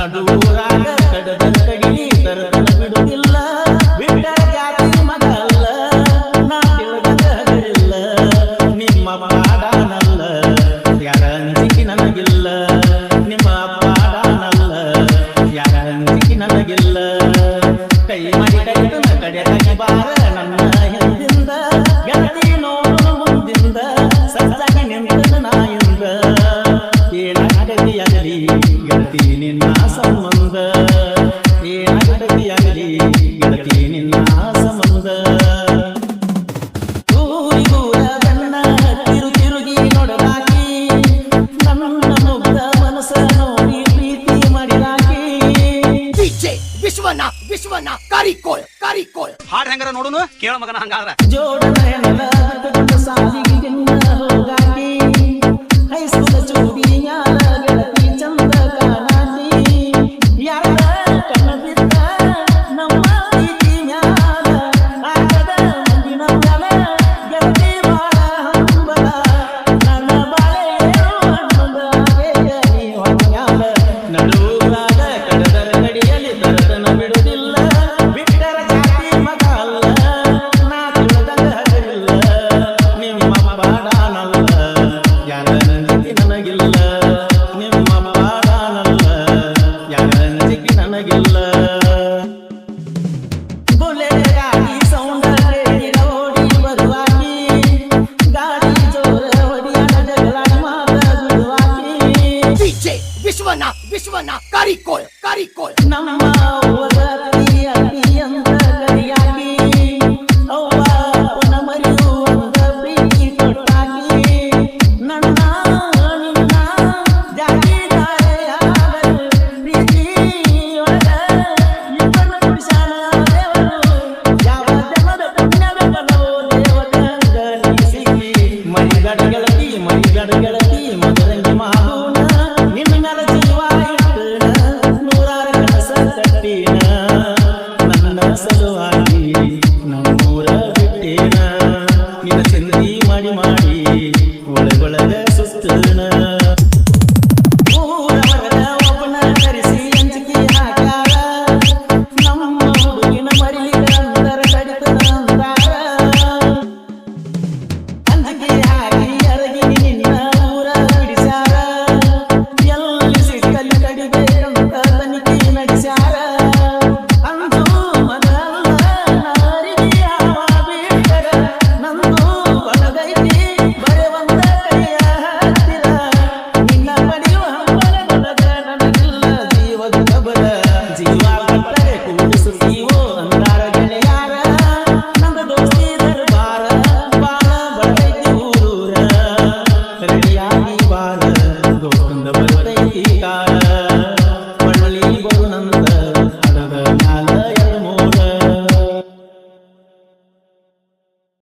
ನಡುವೂರಾಗ ಕಡದ ಕಡಿಲಿ ತರತನ ಬಿಡುವುದಿಲ್ಲ. ಬಿಟ್ಟರ ಜಾತಿ ಮಗ ಅಲ್ಲ ನಾ ತಿಳಿದಲ್ಲ ನಿಮ್ಮ ಪಾಡಾನಲ್ಲ ಯಾರ ಅಂಜಿಕೆ ನನಗಿಲ್ಲ. ನಿಮ್ಮ ಪಾಡಾನಲ್ಲ ಯಾರ ಅಂಜಿಕೆ ನನಗಿಲ್ಲ. ಕೈ ಮಾಡಿ ಕೈ ಕಡೆ ಬಾರ ನನ್ನ ಹಿಂದಿಂದ ಗೆಳತಿ ನಿನ್ನ ಸಂಬಂಧ ಏನಾಗತಿಯಾಗಲಿ ಗೆಳತಿ ನಿನ್ನ ಸಂಬಂಧ ಊರಿಗೂರ ತಿರು ತಿರುಗಿ ನೋಡಲಾಕಿ ನನ್ನ ಮುಗ್ಧ ಮನಸ್ಸ ನೋಡಿ ಪ್ರೀತಿ ಮಾಡಿದಾಕಿ ವಿಶ್ವನಾ ವಿಶ್ವನ ವಿಶ್ವನ ಕಾರಿಕೋಳ್ ಕಾರಿಕೋಳ್ ಹಾಡ್ ಹೆಂಗಾರ ನೋಡುನು? ಕೇಳ ಮಗನ ಹಂಗಾದ್ರ. ಸಾಲಿಗೆ the. ಕಾರಿಕೋಳ್ ನಮ್ಮ ಒಳಗೊಳಗ ಸುತ್ತನ